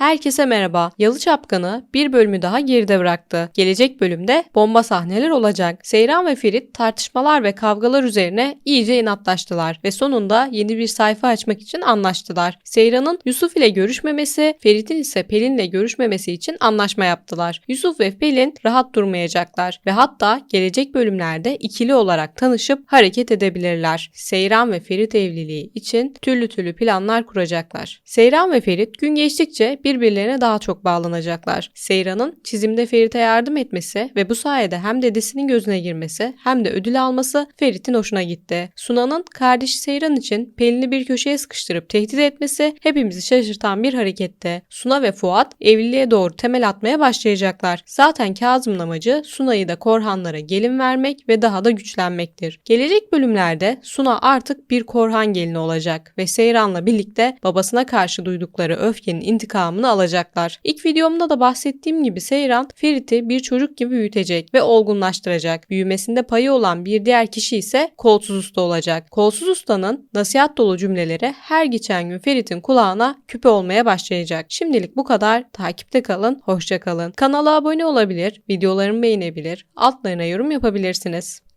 Herkese merhaba. Yalı Çapkanı bir bölümü daha geride bıraktı. Gelecek bölümde bomba sahneler olacak. Seyran ve Ferit tartışmalar ve kavgalar üzerine iyice inatlaştılar ve sonunda yeni bir sayfa açmak için anlaştılar. Seyran'ın Yusuf ile görüşmemesi, Ferit'in ise Pelin ile görüşmemesi için anlaşma yaptılar. Yusuf ve Pelin rahat durmayacaklar ve hatta gelecek bölümlerde ikili olarak tanışıp hareket edebilirler. Seyran ve Ferit evliliği için türlü türlü planlar kuracaklar. Seyran ve Ferit gün geçtikçe birbirlerine daha çok bağlanacaklar. Seyran'ın çizimde Ferit'e yardım etmesi ve bu sayede hem dedesinin gözüne girmesi hem de ödül alması Ferit'in hoşuna gitti. Suna'nın kardeşi Seyran için Pelin'i bir köşeye sıkıştırıp tehdit etmesi hepimizi şaşırtan bir hareketti. Suna ve Fuat evliliğe doğru temel atmaya başlayacaklar. Zaten Kazım'ın amacı Suna'yı da Korhanlara gelin vermek ve daha da güçlenmektir. Gelecek bölümlerde Suna artık bir Korhan gelini olacak ve Seyran'la birlikte babasına karşı duydukları öfkenin intikamını alacaklar. İlk videomda da bahsettiğim gibi Seyran Ferit'i bir çocuk gibi büyütecek ve olgunlaştıracak. Büyümesinde payı olan bir diğer kişi ise Kolsuz Usta olacak. Kolsuz Usta'nın nasihat dolu cümleleri her geçen gün Ferit'in kulağına küpe olmaya başlayacak. Şimdilik bu kadar. Takipte kalın, hoşça kalın. Kanala abone olabilir, videolarımı beğenebilir, altlarına yorum yapabilirsiniz.